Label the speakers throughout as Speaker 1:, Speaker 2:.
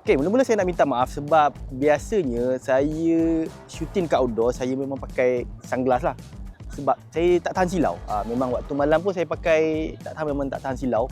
Speaker 1: Okay, mula-mula saya nak minta maaf sebab biasanya saya shooting kat outdoor, saya memang pakai sunglass lah. Sebab saya tak tahan silau. Ha, memang waktu malam pun saya pakai, tak tahan memang tak tahan silau.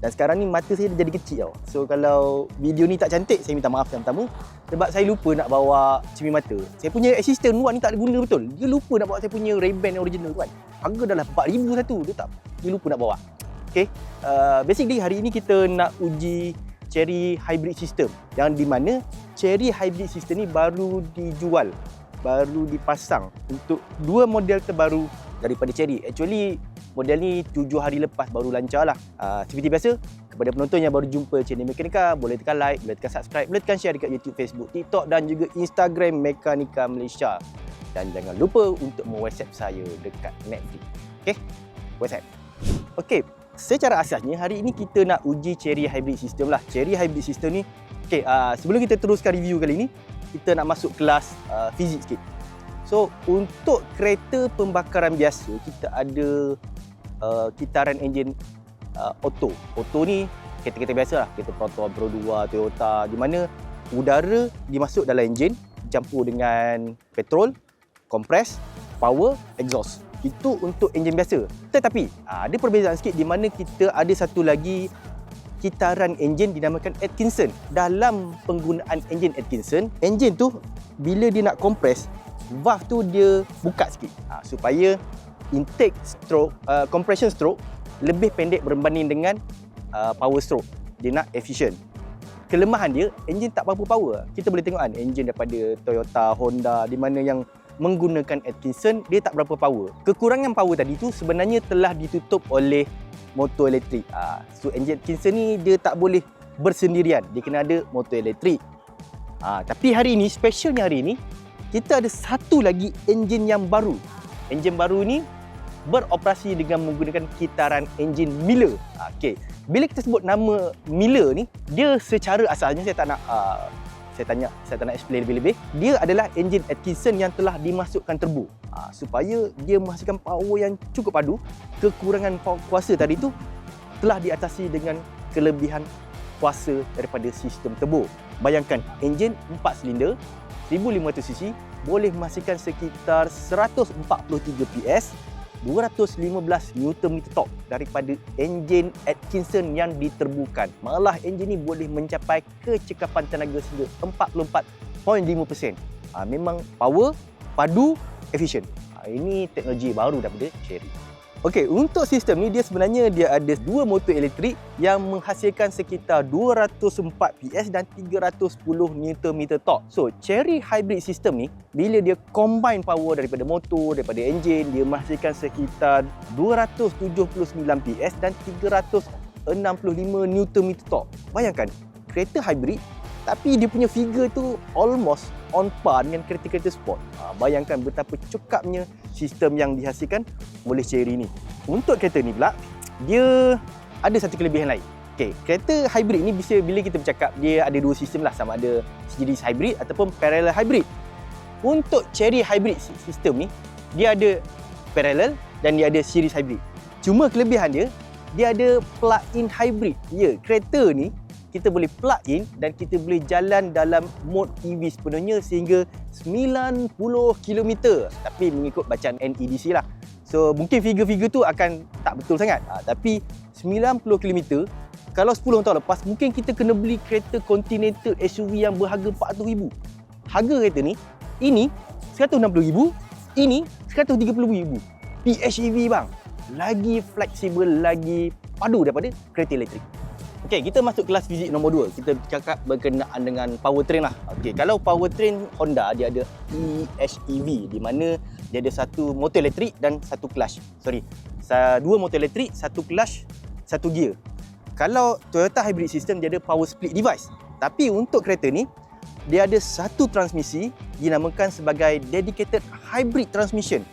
Speaker 1: Dan sekarang ni mata saya dah jadi kecil tau. So kalau video ni tak cantik, saya minta maaf yang pertama. Sebab saya lupa nak bawa cermin mata. Saya punya assistant Nuan ni tak ada guna betul. Dia lupa nak bawa saya punya Ray-Ban original tu kan. Harga dah lah 4000 satu. Dia tak dia lupa nak bawa. Okay. Uh, basically hari ni kita nak uji Cherry Hybrid System. Yang di mana Cherry Hybrid System ni baru dijual. Baru dipasang untuk dua model terbaru daripada Cherry. Actually model ni tujuh hari lepas baru lancar lah. Uh, seperti biasa, kepada penonton yang baru jumpa channel Mekanika, boleh tekan like, boleh tekan subscribe, boleh tekan share dekat YouTube, Facebook, TikTok dan juga Instagram Mekanika Malaysia. Dan jangan lupa untuk me-WhatsApp saya dekat Netflix. Okay? WhatsApp. Okay, secara asasnya hari ini kita nak uji Cherry Hybrid System lah. Cherry Hybrid System ni, okay, uh, sebelum kita teruskan review kali ni, kita nak masuk kelas uh, fizik sikit. So, untuk kereta pembakaran biasa, kita ada uh, kitaran enjin uh, auto. Auto ni kereta-kereta biasa lah, kereta Proton, Pro 2, Toyota di mana udara dimasuk dalam enjin campur dengan petrol, kompres, power, exhaust. Itu untuk enjin biasa. Tetapi uh, ada perbezaan sikit di mana kita ada satu lagi kitaran enjin dinamakan Atkinson. Dalam penggunaan enjin Atkinson, enjin tu bila dia nak kompres, valve tu dia buka sikit uh, supaya intake stroke, uh, compression stroke lebih pendek berbanding dengan uh, power stroke. Dia nak efficient. Kelemahan dia, enjin tak berapa power. Kita boleh tengok kan, enjin daripada Toyota, Honda, di mana yang menggunakan Atkinson, dia tak berapa power. Kekurangan power tadi tu sebenarnya telah ditutup oleh motor elektrik. Uh, so, enjin Atkinson ni dia tak boleh bersendirian. Dia kena ada motor elektrik. Uh, tapi hari ini, specialnya hari ini, kita ada satu lagi enjin yang baru. Enjin baru ni beroperasi dengan menggunakan kitaran enjin Miller. Okey. Bila kita sebut nama Miller ni, dia secara asalnya saya tak nak uh, saya tanya, saya tak nak explain lebih-lebih. Dia adalah enjin Atkinson yang telah dimasukkan turbo. Uh, supaya dia menghasilkan power yang cukup padu. Kekurangan kuasa tadi tu telah diatasi dengan kelebihan kuasa daripada sistem turbo. Bayangkan enjin 4 silinder 1500cc boleh menghasilkan sekitar 143 PS 215 Nm torque daripada enjin Atkinson yang diterbukan. Malah enjin ni boleh mencapai kecekapan tenaga sehingga 44.5%. Ha, memang power, padu, efisien. Ha, ini teknologi baru daripada Cherry. Okey, untuk sistem ni dia sebenarnya dia ada dua motor elektrik yang menghasilkan sekitar 204 PS dan 310 Nm torque. So, Cherry Hybrid System ni bila dia combine power daripada motor, daripada enjin, dia menghasilkan sekitar 279 PS dan 365 Nm torque. Bayangkan, kereta hybrid tapi dia punya figure tu almost on par dengan kereta-kereta sport. Ha, bayangkan betapa cekapnya sistem yang dihasilkan oleh Cherry ni. Untuk kereta ni pula, dia ada satu kelebihan lain. Okay, kereta hybrid ni bisa bila kita bercakap dia ada dua sistem lah sama ada series hybrid ataupun parallel hybrid. Untuk Cherry hybrid sistem ni, dia ada parallel dan dia ada series hybrid. Cuma kelebihan dia, dia ada plug-in hybrid. Ya, kereta ni kita boleh plug in dan kita boleh jalan dalam mode EV sepenuhnya sehingga 90 km tapi mengikut bacaan NEDC lah. So mungkin figure-figure tu akan tak betul sangat. Ha, tapi 90 km kalau 10 tahun lepas mungkin kita kena beli kereta Continental SUV yang berharga 400,000. Harga kereta ni ini 160,000, ini 130,000. PHEV bang. Lagi fleksibel, lagi padu daripada kereta elektrik. Okey, kita masuk kelas fizik nombor 2. Kita cakap berkenaan dengan powertrain lah. Okey, kalau powertrain Honda dia ada EHEV di mana dia ada satu motor elektrik dan satu clutch. Sorry. Dua motor elektrik, satu clutch, satu gear. Kalau Toyota hybrid system dia ada power split device. Tapi untuk kereta ni dia ada satu transmisi dinamakan sebagai dedicated hybrid transmission.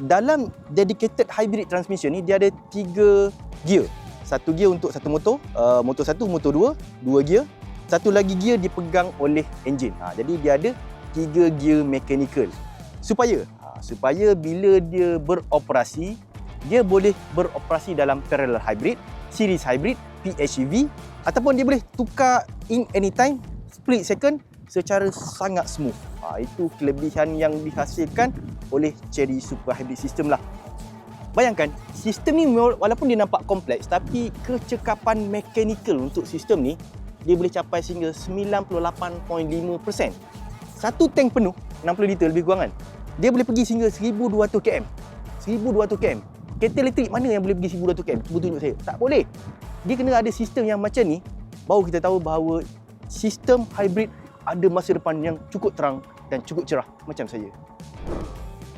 Speaker 1: Dalam dedicated hybrid transmission ni dia ada tiga gear satu gear untuk satu motor, uh, motor satu, motor dua, dua gear. Satu lagi gear dipegang oleh enjin. Ha, jadi dia ada tiga gear mechanical. Supaya ha, supaya bila dia beroperasi, dia boleh beroperasi dalam parallel hybrid, series hybrid, PHEV ataupun dia boleh tukar in anytime split second secara sangat smooth. Ha, itu kelebihan yang dihasilkan oleh Cherry Super Hybrid System lah. Bayangkan, sistem ni walaupun dia nampak kompleks tapi kecekapan mechanical untuk sistem ni dia boleh capai sehingga 98.5%. Satu tank penuh, 60 liter lebih kurang kan, dia boleh pergi sehingga 1200 km. 1200 km. Kereta elektrik mana yang boleh pergi 1200 km? Cuba tunjuk saya. Tak boleh. Dia kena ada sistem yang macam ni baru kita tahu bahawa sistem hybrid ada masa depan yang cukup terang dan cukup cerah macam saya.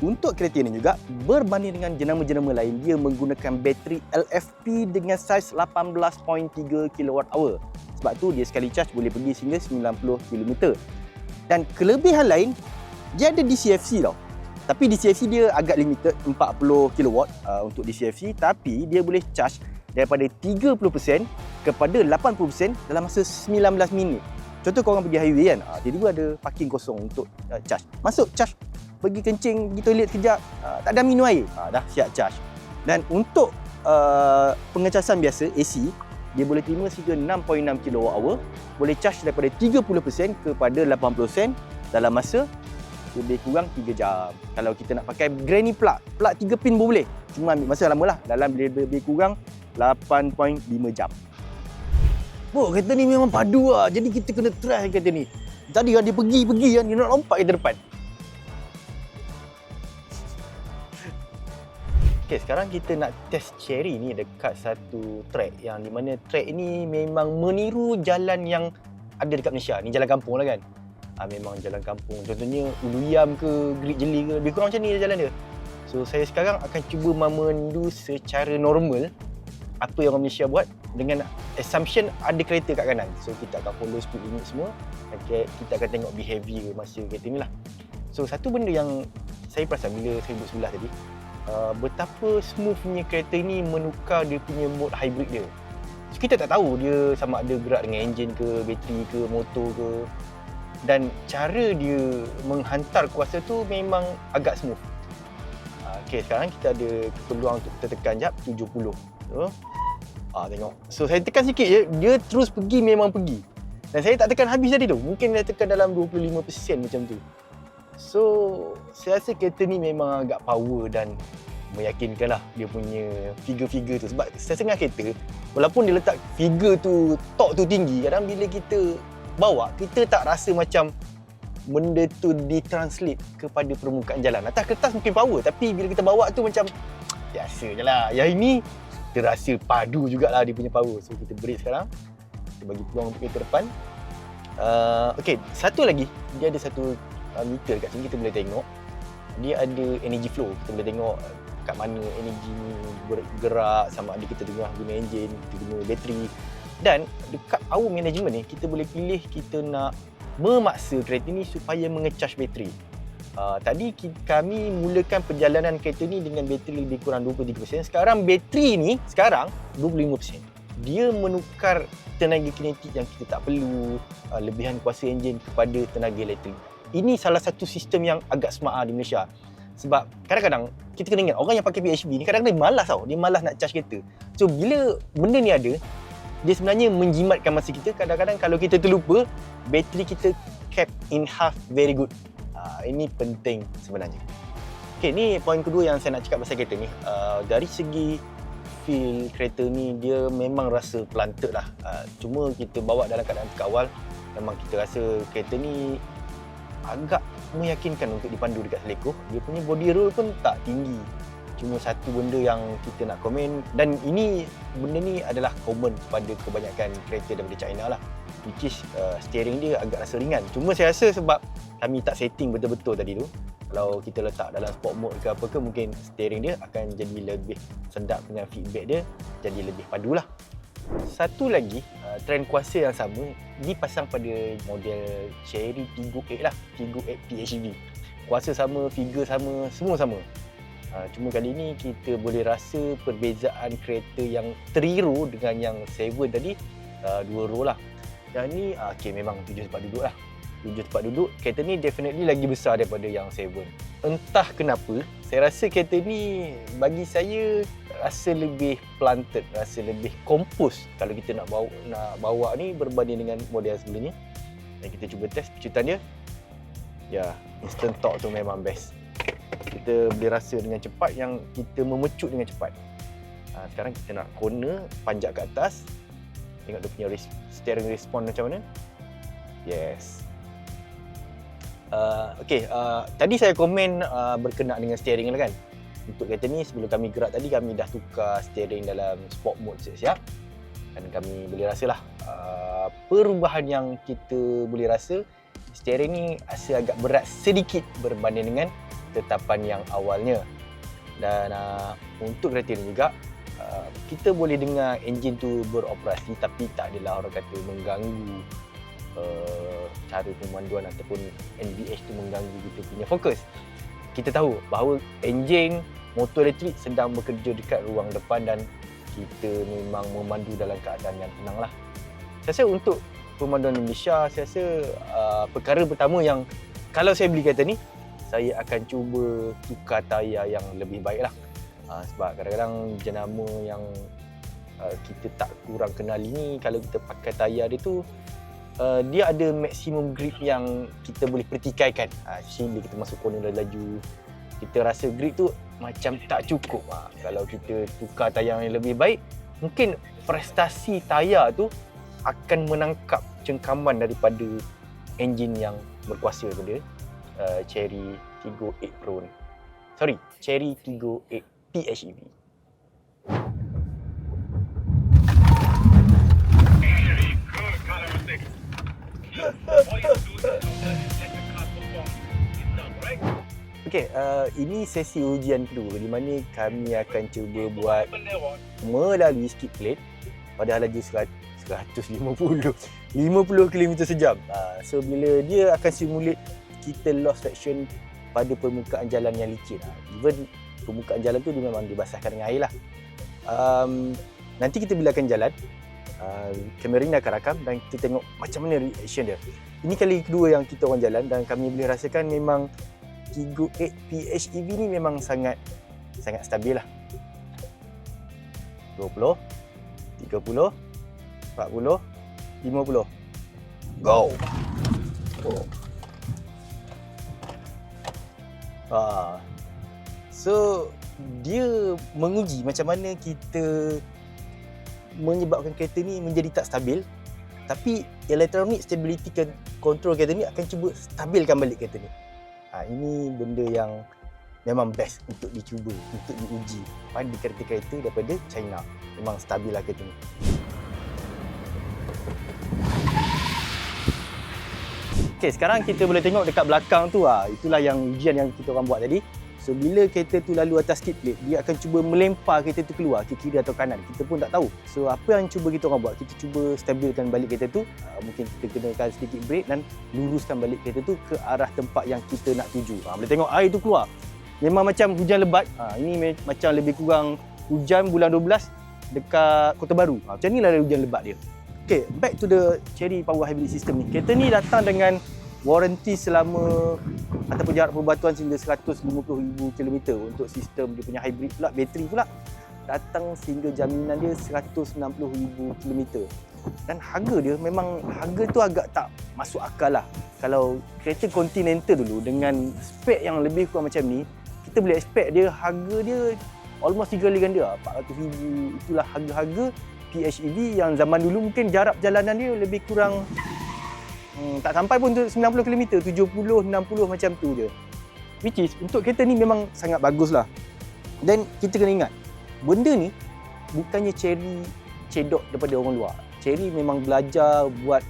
Speaker 1: Untuk kereta ini juga, berbanding dengan jenama-jenama lain, dia menggunakan bateri LFP dengan saiz 18.3 kWh. Sebab tu dia sekali charge boleh pergi sehingga 90 km. Dan kelebihan lain, dia ada DCFC tau. Tapi DCFC dia agak limited 40 kW uh, untuk DCFC tapi dia boleh charge daripada 30% kepada 80% dalam masa 19 minit. Contoh korang pergi highway kan, uh, tiba-tiba ada parking kosong untuk uh, charge. Masuk charge pergi kencing, pergi toilet kejap, uh, tak ada minum air, uh, dah siap charge. Dan untuk uh, pengecasan biasa, AC, dia boleh terima sehingga 6.6 kWh, boleh charge daripada 30% kepada 80% dalam masa lebih kurang 3 jam. Kalau kita nak pakai granny plug, plug 3 pin pun boleh. Cuma ambil masa lama lah, dalam lebih, lebih kurang 8.5 jam. Oh, kereta ni memang padu lah. Jadi kita kena try kereta ni. Tadi kan dia pergi-pergi kan, dia nak lompat ke depan. Okay, sekarang kita nak test cherry ni dekat satu track yang di mana track ini memang meniru jalan yang ada dekat Malaysia. Ni jalan kampung lah kan. Ha, memang jalan kampung. Contohnya Uluyam ke Gerik Jeli ke. Lebih kurang macam ni jalan dia. So saya sekarang akan cuba memandu secara normal apa yang orang Malaysia buat dengan assumption ada kereta kat kanan. So kita akan follow speed limit semua. Okay, kita akan tengok behavior masa kereta ni lah. So satu benda yang saya perasan bila saya duduk sebelah tadi, uh, betapa smoothnya kereta ni menukar dia punya mode hybrid dia. So, kita tak tahu dia sama ada gerak dengan enjin ke, bateri ke, motor ke. Dan cara dia menghantar kuasa tu memang agak smooth. Uh, okay, sekarang kita ada peluang untuk kita tekan jap 70. So, ah, tengok. So saya tekan sikit je, dia terus pergi memang pergi. Dan saya tak tekan habis tadi tu. Mungkin dia tekan dalam 25% macam tu. So, saya rasa kereta ni memang agak power dan meyakinkan lah dia punya figure-figure tu. Sebab saya setengah kereta, walaupun dia letak figure tu, torque tu tinggi, kadang bila kita bawa, kita tak rasa macam benda tu ditranslate kepada permukaan jalan. Atas kertas mungkin power, tapi bila kita bawa tu macam biasa je lah. Yang ini, terasa padu jugalah dia punya power. So, kita break sekarang. Kita bagi peluang untuk kereta depan. Uh, okay, satu lagi, dia ada satu uh, meter kat sini kita boleh tengok. Dia ada energy flow. Kita boleh tengok uh, kat mana energi ni bergerak sama ada kita tengah guna enjin kita guna bateri. Dan dekat power management ni kita boleh pilih kita nak memaksa kereta ni supaya mengecas bateri. Uh, tadi kami mulakan perjalanan kereta ni dengan bateri lebih kurang 23% sekarang bateri ni sekarang 25% dia menukar tenaga kinetik yang kita tak perlu uh, lebihan kuasa enjin kepada tenaga elektrik ini salah satu sistem yang agak smart lah di Malaysia. Sebab kadang-kadang kita kena ingat orang yang pakai PHB ni kadang-kadang dia malas tau. Dia malas nak charge kereta. So bila benda ni ada, dia sebenarnya menjimatkan masa kita. Kadang-kadang kalau kita terlupa, bateri kita cap in half very good. Uh, ini penting sebenarnya. Okay, ni poin kedua yang saya nak cakap pasal kereta ni. Uh, dari segi feel kereta ni, dia memang rasa planted lah. Uh, cuma kita bawa dalam keadaan terkawal, memang kita rasa kereta ni agak meyakinkan untuk dipandu dekat Selekoh. Dia punya body roll pun tak tinggi. Cuma satu benda yang kita nak komen dan ini benda ni adalah common pada kebanyakan kereta daripada China lah. Which is uh, steering dia agak rasa ringan. Cuma saya rasa sebab kami tak setting betul-betul tadi tu. Kalau kita letak dalam sport mode ke apa ke mungkin steering dia akan jadi lebih sedap dengan feedback dia jadi lebih padu lah. Satu lagi, uh, trend kuasa yang sama dipasang pada model Cherry Tiggo 8 lah. Tiggo 8 PHEV. Kuasa sama, figure sama, semua sama. Uh, cuma kali ni kita boleh rasa perbezaan kereta yang 3 row dengan yang 7 tadi, uh, 2 row lah. Yang ni, uh, okay, memang 7 tempat duduk lah. 7 tempat duduk, kereta ni definitely lagi besar daripada yang 7. Entah kenapa, saya rasa kereta ni bagi saya rasa lebih planted, rasa lebih kompos kalau kita nak bawa nak bawa ni berbanding dengan model sebelum ni. dan kita cuba test pecutan dia. Ya, instant torque tu memang best. Kita boleh rasa dengan cepat yang kita memecut dengan cepat. Ha, sekarang kita nak corner, panjat ke atas. Tengok dia punya res- steering response macam mana. Yes. Uh, okay, uh, tadi saya komen uh, berkenaan dengan steering lah kan. Untuk kereta ni sebelum kami gerak tadi kami dah tukar steering dalam sport mode siap-siap. Dan kami boleh rasalah uh, perubahan yang kita boleh rasa steering ni rasa agak berat sedikit berbanding dengan tetapan yang awalnya. Dan uh, untuk kereta ni juga uh, kita boleh dengar enjin tu beroperasi tapi tak adalah orang kata mengganggu uh, cara pemanduan ataupun NVH tu mengganggu kita punya fokus. Kita tahu bahawa enjin motor elektrik sedang bekerja dekat ruang depan dan kita memang memandu dalam keadaan yang tenang lah. Saya rasa untuk pemanduan Malaysia, saya rasa uh, perkara pertama yang kalau saya beli kereta ni, saya akan cuba tukar tayar yang lebih baik lah. Uh, sebab kadang-kadang jenama yang uh, kita tak kurang kenali ni, kalau kita pakai tayar dia tu, uh, dia ada maksimum grip yang kita boleh pertikaikan. Uh, bila kita masuk corner laju, kita rasa grip tu macam tak cukup. Ha, kalau kita tukar tayar yang lebih baik, mungkin prestasi tayar tu akan menangkap cengkaman daripada enjin yang berkuasa pada uh, Cherry Tiggo 8 Pro ni. Sorry, Cherry Tiggo 8 PHEV. Okey, uh, ini sesi ujian kedua di mana kami akan cuba buat melalui skid plate pada laju 100, 150 50 km sejam. Uh, so bila dia akan simulate kita lost traction pada permukaan jalan yang licin. Uh, even permukaan jalan tu dia memang dibasahkan dengan air lah. Um, nanti kita bila akan jalan, uh, kamera ni akan rakam dan kita tengok macam mana reaction dia. Ini kali kedua yang kita orang jalan dan kami boleh rasakan memang Tigo 8 PHEV ni memang sangat sangat stabil lah. 20, 30, 40, 50. Go! Oh. Ah. So, dia menguji macam mana kita menyebabkan kereta ni menjadi tak stabil tapi electronic stability control kereta ni akan cuba stabilkan balik kereta ni. Ha, ini benda yang memang best untuk dicuba, untuk diuji pada kereta-kereta daripada China. Memang stabil lah kereta ni. Okay, sekarang kita boleh tengok dekat belakang tu ah. Itulah yang ujian yang kita orang buat tadi. So bila kereta tu lalu atas skid plate, dia akan cuba melempar kereta tu keluar ke kiri atau kanan. Kita pun tak tahu. So apa yang cuba kita orang buat? Kita cuba stabilkan balik kereta tu. Uh, mungkin kita kenakan sedikit brake dan luruskan balik kereta tu ke arah tempat yang kita nak tuju. Uh, boleh tengok air tu keluar. Memang macam hujan lebat. Uh, ini macam lebih kurang hujan bulan 12 dekat Kota Baru. Uh, macam inilah hujan lebat dia. Okay, back to the Cherry Power Hybrid System ni. Kereta ni datang dengan warranty selama ataupun jarak perbatuan sehingga 150,000 km untuk sistem dia punya hybrid pula, bateri pula datang sehingga jaminan dia 160,000 km. Dan harga dia memang harga tu agak tak masuk akal lah. Kalau kereta Continental dulu dengan spek yang lebih kurang macam ni, kita boleh expect dia harga dia almost tiga kali ganda 400,000 itulah harga-harga PHEV yang zaman dulu mungkin jarak perjalanan dia lebih kurang Hmm, tak sampai pun 90 km, 70, 60 macam tu je. Which is, untuk kereta ni memang sangat bagus lah. Dan kita kena ingat, benda ni bukannya Cherry cedok daripada orang luar. Cherry memang belajar buat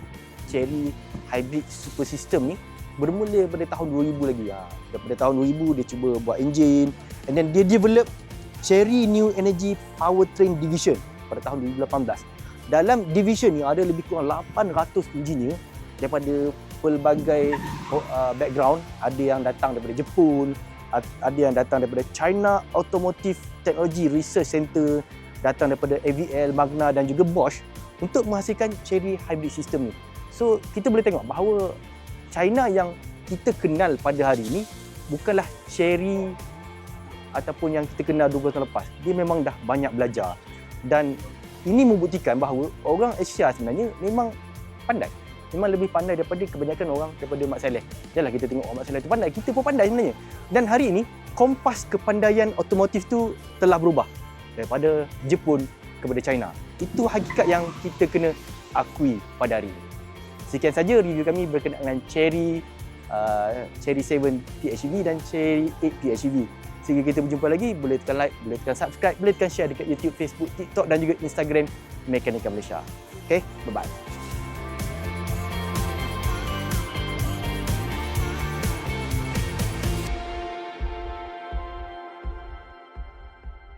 Speaker 1: Cherry Hybrid Super System ni bermula daripada tahun 2000 lagi. Ha. Daripada tahun 2000 dia cuba buat engine and then dia develop Cherry New Energy Powertrain Division pada tahun 2018. Dalam division ni ada lebih kurang 800 engineer daripada pelbagai uh, background ada yang datang daripada Jepun ada yang datang daripada China Automotive Technology Research Center datang daripada AVL, Magna dan juga Bosch untuk menghasilkan Cherry Hybrid System ni. So kita boleh tengok bahawa China yang kita kenal pada hari ini bukanlah Cherry ataupun yang kita kenal 20 tahun lepas. Dia memang dah banyak belajar. Dan ini membuktikan bahawa orang Asia sebenarnya memang pandai memang lebih pandai daripada kebanyakan orang daripada Mak Saleh. Janganlah kita tengok oh, Mak Saleh tu pandai, kita pun pandai sebenarnya. Dan hari ini kompas kepandaian otomotif tu telah berubah daripada Jepun kepada China. Itu hakikat yang kita kena akui pada hari ini. Sekian saja review kami berkenaan dengan Cherry uh, Cherry 7 PHEV dan Cherry 8 PHEV. Sehingga kita berjumpa lagi, boleh tekan like, boleh tekan subscribe, boleh tekan share dekat YouTube, Facebook, TikTok dan juga Instagram Mekanika Malaysia. Okay, bye-bye.